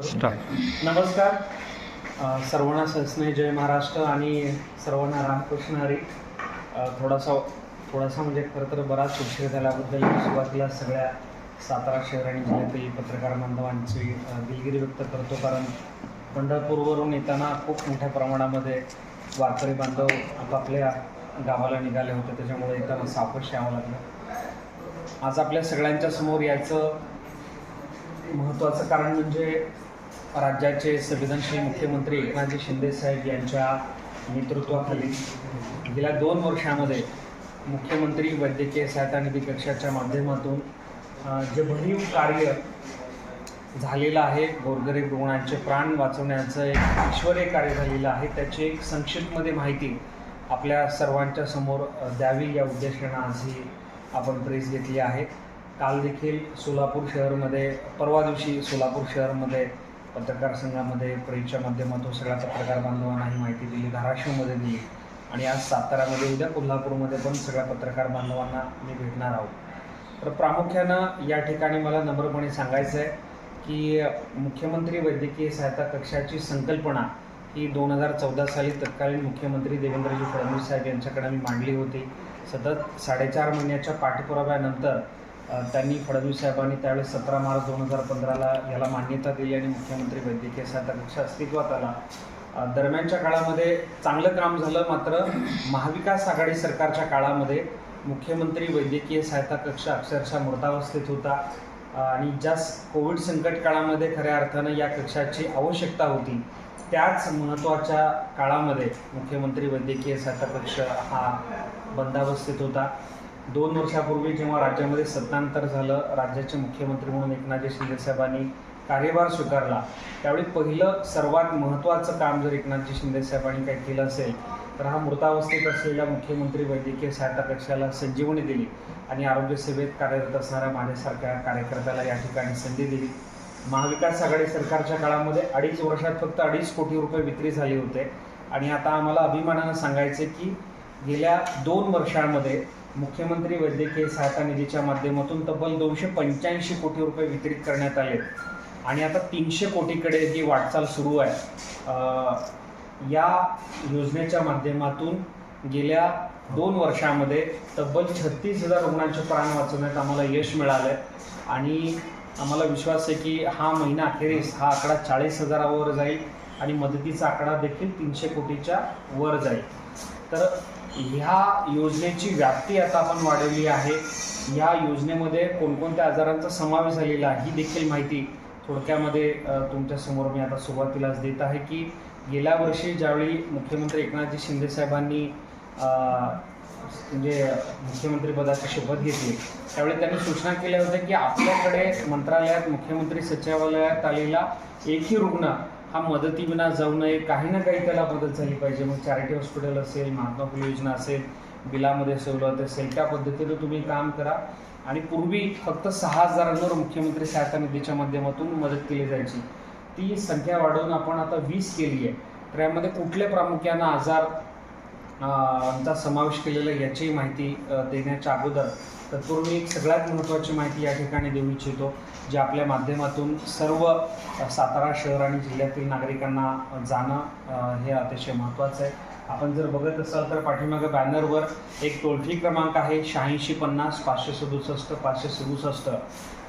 नमस्कार. सर्वांना सस्ने जय महाराष्ट्र आणि सर्वांना रामकृष्ण हरी. थोडासा थोडासा म्हणजे खरं तर बराच उशीर झाल्याबद्दल सुरुवातीला सगळ्या सातारा शहर आणि जिल्ह्यातील पत्रकार बांधवांची दिलगिरी व्यक्त करतो. कारण पंढरपूरवरून येताना खूप मोठ्या प्रमाणामध्ये वारकरी बांधव आपापल्या गावाला निघाले होते. त्याच्यामुळे येताना सावकाश यावं लागलं. आज आपल्या सगळ्यांच्या समोर याचं महत्त्वाचं कारण म्हणजे राज्याचे संविधानशील मुख्यमंत्री एकनाथजी शिंदेसाहेब यांच्या नेतृत्वाखाली गेल्या दोन वर्षामध्ये मुख्यमंत्री वैद्यकीय सहायता निधी कक्षाच्या माध्यमातून जे भरीव कार्य झालेलं आहे गोरगरीब रुग्णांचे प्राण वाचवण्याचं एक ईश्वरीय कार्य झालेलं आहे त्याची एक संक्षिप्तमध्ये माहिती आपल्या सर्वांच्या समोर द्यावी या उद्देशानं आज ही आपण प्रेस घेतली आहे. काल देखील सोलापूर शहरमध्ये परवा दिवशी सोलापूर शहरमध्ये पत्रकार संघामध्ये प्रेसच्या माध्यमातून सगळ्या पत्रकार बांधवांना ही माहिती दिली धाराशिवमध्ये दिली आणि आज सातारामध्ये उद्या कोल्हापूरमध्ये पण सगळ्या पत्रकार बांधवांना मी भेटणार आहोत. तर प्रामुख्यानं या ठिकाणी मला नम्रपणे सांगायचं आहे की मुख्यमंत्री वैद्यकीय सहायता कक्षाची संकल्पना ही दोन हजार चौदा साली तत्कालीन मुख्यमंत्री देवेंद्रजी फडणवीस साहेब यांच्याकडे मी मांडली होती. सतत साडेचार महिन्याच्या पाठपुराव्यानंतर त्यांनी फडणवीस साहेबांनी त्यावेळेस सतरा मार्च दोन हजार पंधराला याला मान्यता दिली आणि मुख्यमंत्री वैद्यकीय सहायता कक्ष अस्तित्वात आला. दरम्यानच्या काळामध्ये चांगलं काम झालं मात्र महाविकास आघाडी सरकारच्या काळामध्ये मुख्यमंत्री वैद्यकीय सहायता कक्ष अक्षरशः मृतावस्थेत होता. आणि ज्या कोविड संकट काळामध्ये खऱ्या अर्थानं या कक्षाची आवश्यकता होती त्याच महत्त्वाच्या काळामध्ये मुख्यमंत्री वैद्यकीय सहायता कक्ष हा बंदावस्थेत होता. दोन वर्षापूर्वी जेव्हा राज्यामध्ये सत्तांतर झालं राज्याचे मुख्यमंत्री म्हणून एकनाथजी शिंदे साहेबांनी कार्यभार स्वीकारला त्यावेळी पहिलं सर्वात महत्त्वाचं काम जर एकनाथजी शिंदे साहेबांनी काही केलं असेल तर हा मृतावस्थेत असलेल्या मुख्यमंत्री वैद्यकीय सहायता कक्षाला संजीवनी दिली आणि आरोग्य सेवेत कार्यरत असणाऱ्या माझ्यासारख्या कार्यकर्त्याला या ठिकाणी संधी दिली. महाविकास आघाडी सरकारच्या काळामध्ये अडीच वर्षात फक्त अडीच कोटी रुपये विक्री झाले होते. आणि आता आम्हाला अभिमानानं सांगायचे की गेल्या दोन वर्षांमध्ये मुख्यमंत्री वैद्यकीय सहायता निधीच्या माध्यमातून तब्बल दोनशे पंच्याऐंशी कोटी रुपये वितरित करण्यात आले. आणि आता तीनशे कोटीकडे ही वाटचाल सुरू आहे या योजनेच्या माध्यमातून गेल्या दोन वर्षामध्ये तब्बल छत्तीस हजार रुग्णांचे प्राण वाचवण्यात आम्हाला यश मिळालं आहे आणि आम्हाला विश्वास आहे की हा महिना अखेरीस हा आकडा चाळीस हजारावर जाईल आणि मदतीचा आकडा देखील तीनशे कोटीच्या वर जाईल. तर ह्या योजनेची व्याप्ती आता आपण वाढवली आहे. या योजनेमध्ये कोणकोणत्या आजारांचा समावेश झालेला आहे ही देखील माहिती थोडक्यामध्ये तुमच्यासमोर मी आता सुरुवातीलाच देत आहे की गेल्या वर्षी ज्यावेळी मुख्यमंत्री एकनाथजी शिंदे साहेबांनी म्हणजे मुख्यमंत्रीपदाची शपथ घेतली त्यावेळी त्यांनी सूचना केल्या होत्या की आपल्याकडे मंत्रालयात मुख्यमंत्री सचिवालयात आलेला एकही रुग्ण हा मदतीविना जाऊ नये. काही ना काही त्याला मदत झाली पाहिजे. मग चॅरिटी हॉस्पिटल असेल महात्मा फुले योजना असेल बिलामध्ये सवलत असेल त्या पद्धतीनं तुम्ही काम करा. आणि पूर्वी फक्त सहा हजारांवर मुख्यमंत्री सहायता निधीच्या माध्यमातून मदत केली जायची. ती संख्या वाढवून आपण आता वीस केली आहे. तर यामध्ये कुठले प्रामुख्यानं आजार चा समावेश केलेला याचीही याची माहिती देण्याच्या अगोदर तत्पूर्वी एक सगळ्यात महत्त्वाची माहिती या ठिकाणी देऊ इच्छितो जे आपल्या माध्यमातून सर्व सातारा शहर आणि जिल्ह्यातील नागरिकांना जाणं हे अतिशय महत्त्वाचं आहे. आपण जर बघत असाल तर पाठीमागं बॅनरवर एक टोल फ्री क्रमांक आहे शहाऐंशी पन्नास पाचशे सदुसष्ट पाचशे सदुसष्ट.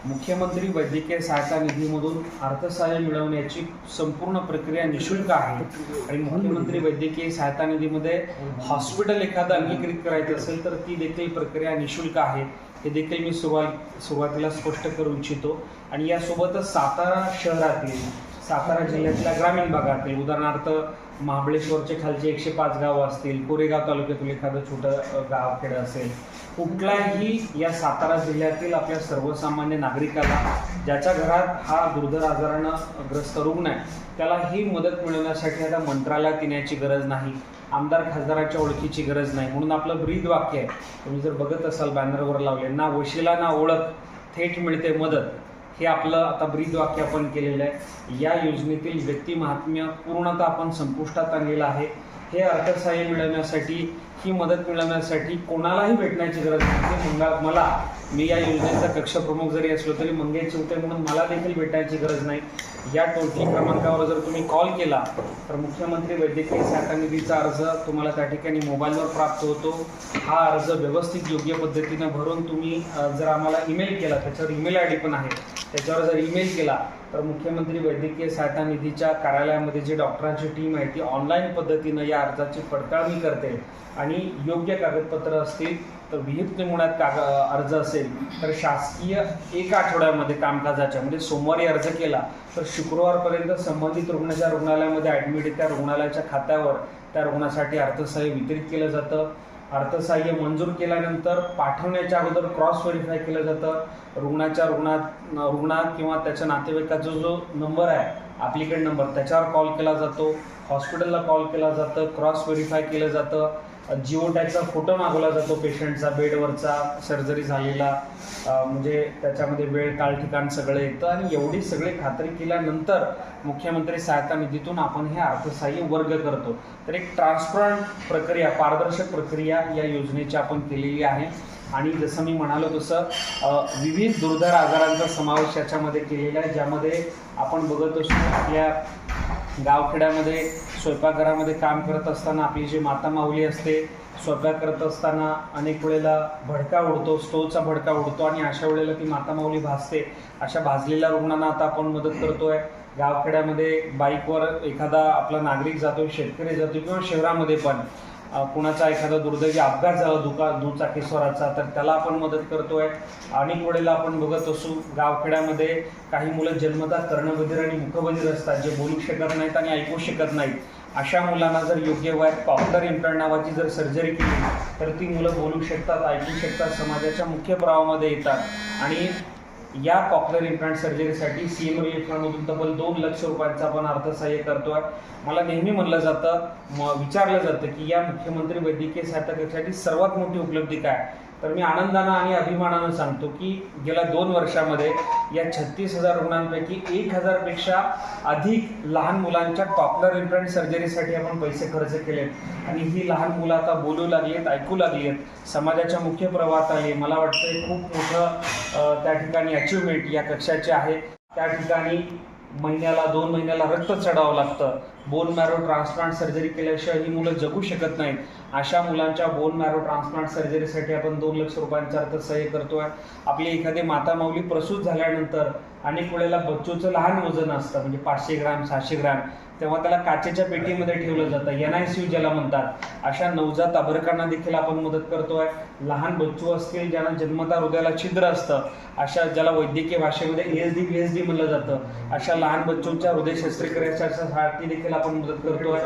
मुख्यमंत्री वैद्यकीय सहायता निधीमधून अर्थसहाय्य मिळवण्याची संपूर्ण प्रक्रिया निशुल्क आहे. आणि मुख्यमंत्री वैद्यकीय सहायता निधीमध्ये हॉस्पिटल एखादं अंगीकृत करायचं असेल तर ती देखील प्रक्रिया निशुल्क आहे. हे देखील मी सुरुवात सुरुवातीला स्पष्ट करू इच्छितो. आणि यासोबतच सातारा शहरातील सातारा जिल्ह्यातल्या ग्रामीण भागातील उदाहरणार्थ महाबळेश्वरचे खालचे एकशे पाच गावं असतील कोरेगाव तालुक्यातील एखादं छोटं गावखेडं गाव असेल कुठलाही या सातारा जिल्ह्यातील आपल्या सर्वसामान्य नागरिकाला ज्याच्या घरात हा दुर्धर आजारानं ग्रस्त रुग्ण आहे त्याला ही मदत मिळवण्यासाठी आता मंत्रालयात येण्याची गरज नाही आमदार खासदाराच्या ओळखीची गरज नाही म्हणून आपलं ब्रीद वाक्य आहे. तुम्ही जर बघत असाल बॅनरवर लावले ना वशिला ना ओळख थेट मिळते मदत हे आपलं आता ब्रीद वाक्य आपण केलेलं आहे. या योजनेतील व्यक्तिमहात्म्य पूर्णतः आपण संपुष्टात आणलेलं आहे. हे अर्थसहाय्य मिळवण्यासाठी ही मदत मिळवण्यासाठी कोणालाही भेटण्याची गरज नाही. म्हणजे मंगा मला मी या योजनेचा कक्षप्रमुख जरी असलो तरी मंगेश चिवते म्हणून मला देखील भेटण्याची गरज नाही. या टोल फ्री क्रमांकावर जर तुम्ही कॉल केला तर मुख्यमंत्री वैद्यकीय सहायता निधीचा अर्ज तुम्हाला त्या ठिकाणी मोबाईलवर प्राप्त होतो. हा अर्ज व्यवस्थित योग्य पद्धतीनं भरून तुम्ही जर आम्हाला ईमेल केला त्याच्यावर ईमेल आय डी पण आहे. त्याच्यावर जर ईमेल केला तर मुख्यमंत्री वैद्यकीय सहायता निधीच्या कार्यालयामध्ये जी डॉक्टरांची टीम आहे ती ऑनलाईन पद्धतीनं या अर्जाची पडताळणी करते आणि योग्य कागदपत्र असतील तर विहित निमुळ्यात काग अर्ज असेल तर शासकीय एका आठवड्यामध्ये कामकाजाच्या म्हणजे सोमवारी अर्ज केला तर शुक्रवारपर्यंत संबंधित रुग्णाच्या रुग्णालयामध्ये ॲडमिट आहे त्या रुग्णालयाच्या खात्यावर त्या रुग्णासाठी अर्थसहाय्य वितरित केलं जातं. अर्थसहाय्य मंजूर केल्यानंतर पाठवण्याच्या अगोदर क्रॉस व्हेरीफाय केलं जातं. रुग्णाच्या रुग्णात रुग्णात किंवा त्याच्या नातेवाईकाचा जो नंबर आहे ॲप्लिकेंट नंबर त्याच्यावर कॉल केला जातो. हॉस्पिटलला कॉल केला जातं. क्रॉस व्हेरीफाय केलं जातं. जिओ टॅगचा फोटो मागवला जातो पेशंटचा बेडवरचा सर्जरी झालेला. म्हणजे त्याच्यामध्ये वेळ काळ ठिकाण सगळं येतं आणि एवढी सगळी खात्री केल्यानंतर मुख्यमंत्री सहायता निधीतून आपण हे अर्थसहाय्य वर्ग करतो. तर एक ट्रान्सपरंट प्रक्रिया पारदर्शक प्रक्रिया या योजनेची आपण केलेली आहे. आणि जसं मी म्हणालो तसं विविध दुर्धर आजारांचा समावेश याच्यामध्ये केलेला आहे ज्यामध्ये आपण बघत असतो आपल्या गावखेड्यामध्ये स्वयंपाकघरामध्ये काम करत असताना आपली जी माता माऊली असते स्वयंपाक करत असताना अनेक वेळेला भडका उडतो स्टोवचा भडका उडतो आणि अशा वेळेला ती माता माऊली भाजते अशा भाजलेल्या रुग्णांना आता आपण मदत करतोय. गावखेड्यामध्ये बाईकवर एखादा आपला नागरिक जातो शेतकरी जातो किंवा शहरामध्ये पण. कुणाचा एखादा दुर्दैवी अपघात झाला दुका दुचाकीस्वराचा तर त्याला आपण मदत करतोय. अनेक वेळेला आपण बघत असू गावखेड्यामध्ये काही मुलं जन्मतात कर्णबधीर आणि मुखबधीर असतात जे बोलू शकत नाहीत आणि ऐकू शकत नाहीत. अशा मुलांना जर योग्य वयात पॉप्युलर इम्प्लांट नावाची जर सर्जरी केली तर ती मुलं बोलू शकतात ऐकू शकतात समाजाच्या मुख्य प्रवाहामध्ये येतात. आणि या पॉप्युलर इम्प्लांट सर्जरीसाठी सी एम रिलीफ फंडमधून तब्बल दोन लक्ष रुपयांचा आपण अर्थसहाय्य करतोय. मला नेहमी म्हणलं जातं म विचारलं जातं की या मुख्यमंत्री वैद्यकीय सहायता कक्षाची सर्वात मोठी उपलब्धी काय? तर मी आनंदानं आणि अभिमानानं सांगतो की गेल्या दोन वर्षामध्ये या छत्तीस हजार रुग्णांपैकी एक हजारपेक्षा अधिक लहान मुलांच्या टॉपलर इम्प्लांट सर्जरीसाठी आपण पैसे खर्च केलेत. आणि ही लहान मुलं आता बोलू लागली आहेत ऐकू लागली आहेत समाजाच्या मुख्य प्रवाहात आली मला वाटतं खूप मोठं त्या ठिकाणी अचिव्हमेंट या कक्षाचे आहे. त्या ठिकाणी महिन्याला दोन महिन्याला रक्त चढावं लागतं. बोन मॅरो ट्रान्सप्लांट सर्जरी केल्याशिवाय ही मुलं जगू शकत नाहीत. अशा मुलांच्या बोन मॅरो ट्रान्सप्लांट सर्जरीसाठी आपण दोन लक्ष रुपयांचा अर्थसहाय्य करतोय. आपली एखादी माता माऊली प्रसूत झाल्यानंतर अनेक वेळेला बच्चूचं लहान वजन असतं म्हणजे पाचशे ग्रॅम सहाशे ग्रॅम तेव्हा त्याला काचेच्या पेटीमध्ये ठेवलं जातं. एन आय सी यू ज्याला म्हणतात. अशा नवजात अभरकांना देखील आपण मदत करतोय. लहान बच्चू असतील ज्यांना जन्मता हृदयाला छिद्र असतं अशा ज्याला वैद्यकीय भाषेमध्ये S D P S D म्हणलं जातं अशा लहान बच्चूंच्या हृदय शस्त्रक्रियासाठी देखील आपण मदत करतोय.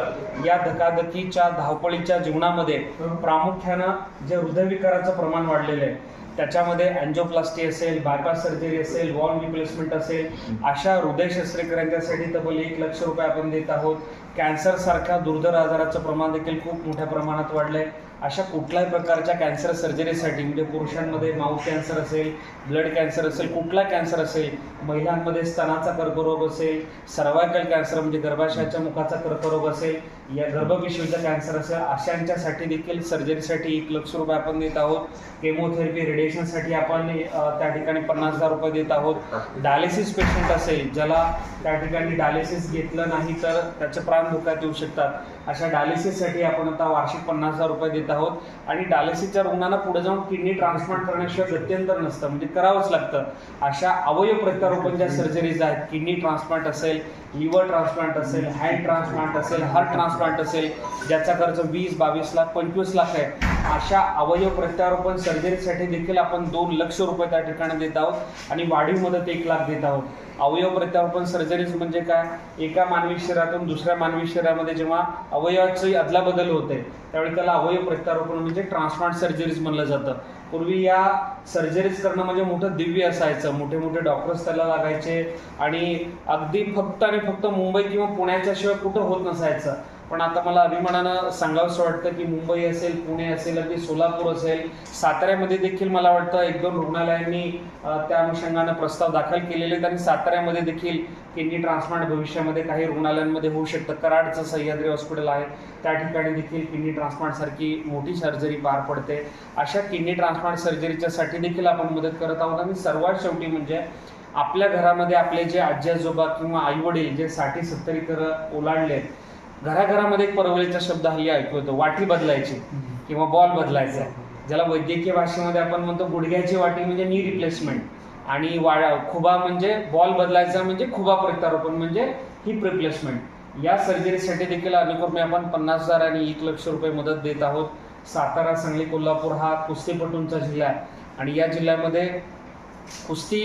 या धकाधकीच्या धावपळीच्या जीवनामध्ये प्रामुख्यानं जे हृदयविकाराचं प्रमाण वाढलेलं आहे त्याच्यामध्ये अँजिओप्लास्टी असेल बायपास सर्जरी असेल वॉल रिप्लेसमेंट असेल अशा हृदय शस्त्रक्रियांच्यासाठी तब्बल एक लक्ष रुपये आपण देत आहोत. कॅन्सर सारख्या दुर्धर आजाराचं प्रमाण देखील खूप मोठ्या प्रमाणात वाढलंय. अशा कुठल्याही प्रकारच्या कॅन्सर सर्जरीसाठी म्हणजे पुरुषांमध्ये माउथ कॅन्सर असेल ब्लड कॅन्सर असेल कुठला कॅन्सर असेल महिलांमध्ये स्तनाचा कर्करोग असेल सर्वायकल कॅन्सर म्हणजे गर्भाशयाच्या मुखाचा कर्करोग असेल या गर्भपिशवीचा कॅन्सर असेल अशांच्यासाठी देखील सर्जरीसाठी एक लक्ष रुपये आपण देत आहोत. केमोथेरपी रेडिएशनसाठी आपण त्या ठिकाणी पन्नास हजार रुपये देत आहोत. डायलिसिस पेशंट असेल ज्याला त्या ठिकाणी डायलिसिस घेतलं नाही तर त्याचे प्राण धोक्यात येऊ शकतात. अशा डायलिसिससाठी आपण आता वार्षिक पन्नास हजार रुपये देत आहोत. आणि डायलिसिसच्या रुग्णांना पुढे जाऊन किडनी ट्रान्सप्लांट करण्याशिवाय गत्यंतर नसतं म्हणजे करावंच लागतं. अशा अवयव प्रत्यारोपण ज्या सर्जरीज आहेत किडनी ट्रान्सप्लांट असेल लिव्हर ट्रान्सप्लांट असेल हँड ट्रान्सप्लांट असेल हार्ट ट्रान्सप्लांट असेल ज्याचा खर्च वीस बावीस लाख पंचवीस लाख आहे अशा अवयव प्रत्यारोपण सर्जरीसाठी देखील आपण दोन लक्ष रुपये त्या ठिकाणी देत आहोत आणि वाढीव मदत एक लाख देत आहोत. अवयव प्रत्यारोपण सर्जरीज म्हणजे काय? एका मानवी शरीरातून दुसऱ्या मानवी शरीरामध्ये जेव्हा अवयवाची अदलाबदल होते त्यावेळी त्याला अवयव प्रत्यारोपण म्हणजे ट्रान्सप्लांट सर्जरीज म्हणलं जातं. पूर्वी या सर्जरीज करणं म्हणजे मोठं दिव्य असायचं. मोठे मोठे डॉक्टर्स त्याला लागायचे आणि अगदी फक्त आणि फक्त मुंबई किंवा पुण्याच्या शिवाय कुठं होत नसायचं. पण आता मला अभिमानानं सांगावंसं वाटतं की मुंबई असेल पुणे असेल अगदी सोलापूर असेल साताऱ्यामध्ये देखील मला वाटतं एक दोन रुग्णालयांनी त्या अनुषंगानं प्रस्ताव दाखल केलेले आहेत आणि साताऱ्यामध्ये देखील किडनी ट्रान्सप्लांट भविष्यामध्ये काही रुग्णालयांमध्ये होऊ शकतं. कराडचं सह्याद्री हॉस्पिटल आहे. त्या ठिकाणी देखील किडनी ट्रान्सप्लांटसारखी मोठी सर्जरी पार पडते. अशा किडनी ट्रान्सप्लांट सर्जरीच्यासाठी देखील आपण मदत करत आहोत आणि सर्वात शेवटी म्हणजे आपल्या घरामध्ये आपले जे आजी आजोबा किंवा आईवडील जे साठी सत्तरी तर ओलांडले घराघरामध्ये एक परवलीचा शब्द हल्ली ऐकू येतो. वाटी बदलायची किंवा बॉल बदलायचा. ज्याला वैद्यकीय भाषेमध्ये आपण म्हणतो गुडघ्याची वाटी म्हणजे नी रिप्लेसमेंट आणि वा खुबा म्हणजे बॉल बदलायचा म्हणजे खुबा प्रत्यारोपण म्हणजे हिप रिप्लेसमेंट या सर्जरीसाठी देखील अनुक्रमे आपण पन्नास हजार आणि एक लक्ष रुपये मदत देत आहोत. सातारा सांगली कोल्हापूर हा कुस्तीपटूंचा जिल्हा आहे. आणि या जिल्ह्यामध्ये कुस्ती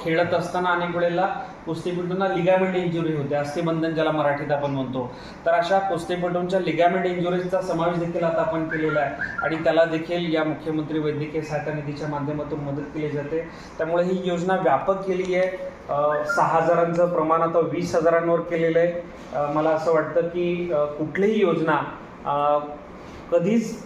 खेळत असताना अनेक वेळेला कुस्तीपटूंना लिगामेंट इंजुरी होते. अस्थिबंधन ज्याला मराठीत आपण म्हणतो. तर अशा कुस्तीपटूंच्या लिगामेंट इंजुरीजचा समावेश देखील आता आपण केलेला आहे. आणि त्याला देखील या मुख्यमंत्री वैद्यकीय सहायता निधीच्या माध्यमातून मदत केली जाते. त्यामुळे ही योजना व्यापक केली आहे. सहा हजारांचं प्रमाण आता वीस हजारांवर केलेलं आहे. मला असं वाटतं की कुठलीही योजना कधीच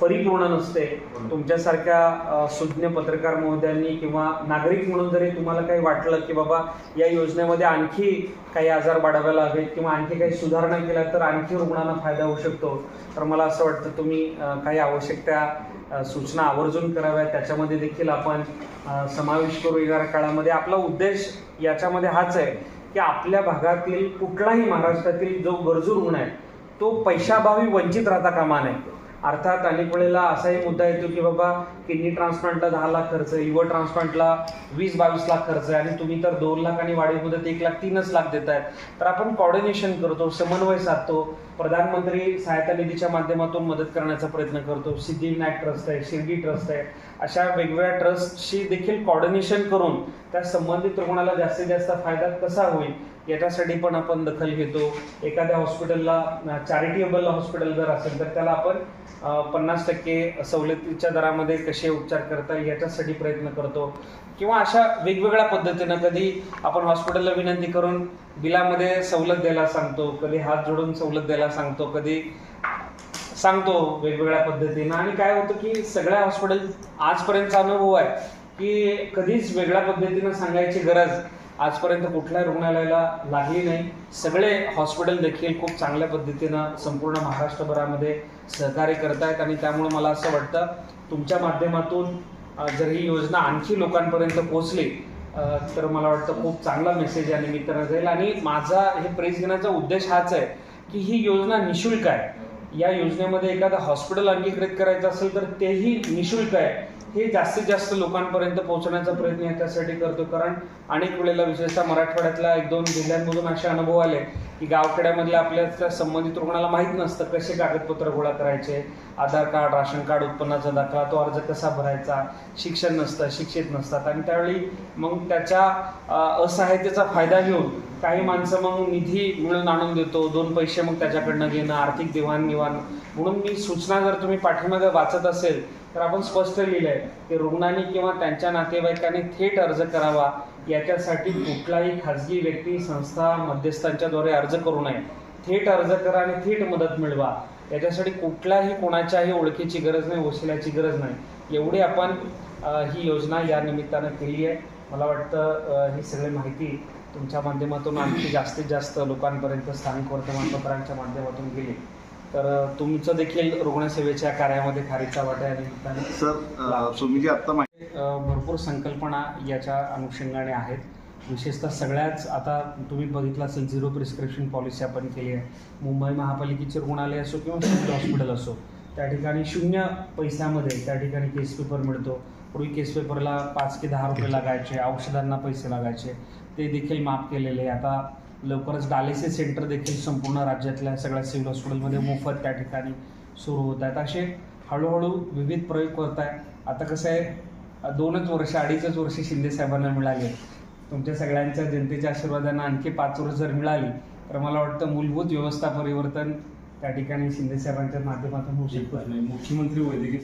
परिपूर्ण नसते. तुमच्यासारख्या सुज्ञ पत्रकार महोदयांनी किंवा नागरिक म्हणून जरी तुम्हाला काही वाटलं की बाबा या योजनेमध्ये आणखी काही आजार वाढवायला हवेत किंवा आणखी काही सुधारणा केल्या तर आणखी रुग्णांना फायदा होऊ शकतो. तर मला असं वाटतं तुम्ही काही आवश्यक त्या सूचना आवर्जून कराव्या त्याच्यामध्ये देखील आपण समावेश करू येणाऱ्या काळामध्ये. आपला उद्देश याच्यामध्ये हाच आहे की आपल्या भागातील कुठलाही महाराष्ट्रातील जो गरजू रुग्ण आहे तो पैशाभावी वंचित राहता कामा नये. अर्थात अनेक वेळेला असाही मुद्दा येतो की बाबा किडनी ट्रान्सप्लांटला दहा लाख खर्च आहे लिव्हर ट्रान्सप्लांटला वीस बावीस लाख खर्च आहे आणि तुम्ही तर दोन लाख आणि वाढीव मुदत एक लाख तीनच लाख देत आहेत तर आपण कॉर्डिनेशन करतो समन्वय साधतो प्रधानमंत्री सहायता निधीच्या माध्यमातून मदत करण्याचा प्रयत्न करतो. सिद्धिविनायक ट्रस्ट आहे शिर्डी ट्रस्ट आहे. अशा वेगवेगळ्या ट्रस्टशी देखील कॉर्डिनेशन करून त्या संबंधित रुग्णाला जास्तीत जास्त फायदा कसा होईल याच्यासाठी पण आपण दखल घेतो. एखाद्या हॉस्पिटलला चॅरिटेबल हॉस्पिटल जर असेल तर त्याला आपण पन्नास टक्के सवलतीच्या दरामध्ये कसे उपचार करता येईल याच्यासाठी प्रयत्न करतो. किंवा अशा वेगवेगळ्या पद्धतीनं कधी आपण हॉस्पिटलला विनंती करून बिलामध्ये सवलत द्यायला सांगतो कधी हात जोडून सवलत द्यायला सांगतो कधी सांगतो वेगवेगळ्या पद्धतीनं. आणि काय होतं की सगळ्या हॉस्पिटल आजपर्यंतचा अनुभव आहे की कधीच वेगळ्या पद्धतीनं सांगायची गरज आजपर्यंत कुठल्याही रुग्णालयाला लागली नाही. सगळे हॉस्पिटल देखील खूप चांगल्या पद्धतीनं संपूर्ण महाराष्ट्रभरामध्ये सहकार्य करतायत आणि त्यामुळे मला असं वाटतं तुमच्या माध्यमातून जर ही योजना आणखी लोकांपर्यंत पोहोचली तर मला वाटतं खूप चांगला मेसेज या निमित्तानं जाईल. आणि माझा हे प्रेस घेण्याचा उद्देश हाच आहे की ही योजना निशुल्क आहे. या योजनेमध्ये एखादं हॉस्पिटल अंगीकृत करायचं असेल तर तेही निशुल्क आहे. हे जास्तीत जास्त लोकांपर्यंत पोहोचण्याचा प्रयत्न याच्यासाठी करतो. कारण अनेक वेळेला विशेषतः मराठवाड्यातल्या एक दोन जिल्ह्यांमधून असे अनुभव आले की गावखेड्यामधल्या आपल्या संबंधित रुग्णाला माहीत नसतं कसे कागदपत्र गोळा करायचे आधार कार्ड राशन कार्ड उत्पन्नाचा दाखला तो अर्ज कसा भरायचा शिक्षण नसतं शिक्षित नसतात. आणि त्यावेळी मग त्याच्या असहाय्यतेचा असहायतेचा फायदा घेऊन काही माणसं मग निधी मिळून आणून देतो दोन पैसे मग त्याच्याकडनं घेणं आर्थिक देवाणघेवाण. म्हणून मी सूचना जर तुम्ही पाठीमागे वाचत असेल तर आपण स्पष्ट लिहिलंय की रुग्णांनी किंवा त्यांच्या नातेवाईकांनी थेट अर्ज करावा. याच्यासाठी कुठलाही खाजगी व्यक्ती संस्था मध्यस्थांच्याद्वारे अर्ज करू नये. थेट अर्ज करा आणि थेट मदत मिळवा. याच्यासाठी कुठल्याही कोणाच्याही ओळखीची गरज नाही वशिल्याची गरज नाही. एवढी आपण ही योजना या निमित्तानं केली आहे. मला वाटतं ही सगळी माहिती तुमच्या माध्यमातून आणखी जास्तीत जास्त लोकांपर्यंत स्थानिक वर्तमानपत्रांच्या माध्यमातून गेली. तर तुमचं देखील रुग्णसेवेच्या कार्यामध्ये खारीचा वाटा या निमित्ताने सर तुम्ही जी आत्ता माहिती भरपूर संकल्पना याच्या अनुषंगाने आहेत. विशेषतः सगळ्याच आता तुम्ही बघितलं असेल झिरो प्रिस्क्रिप्शन पॉलिसी आपण केली आहे. मुंबई महापालिकेचे रुग्णालय असो किंवा सिव्हिल हॉस्पिटल असो त्या ठिकाणी शून्य पैशामध्ये त्या ठिकाणी केस पेपर मिळतो. पूर्वी केस पेपरला पाच ते दहा रुपये लागायचे औषधांना पैसे लागायचे. ते देखील माफ केलेले आहे. आता लवकरच डायलिसिस सेंटर देखील संपूर्ण राज्यातल्या सगळ्या सिव्हिल हॉस्पिटलमध्ये मोफत त्या ठिकाणी सुरू होत आहेत. असे हळूहळू विविध प्रयोग करत आहे. आता कसं आहे दोनच वर्ष अडीचच वर्ष शिंदे साहेबांना मिळाले तुमच्या सगळ्यांच्या जनतेच्या आशीर्वादानं आणखी पाच वर्ष जर मिळाली तर मला वाटतं मूलभूत व्यवस्था परिवर्तन त्या ठिकाणी शिंदे साहेबांच्या माध्यमातून होऊ शकतं. मुख्यमंत्री वैद्यकीय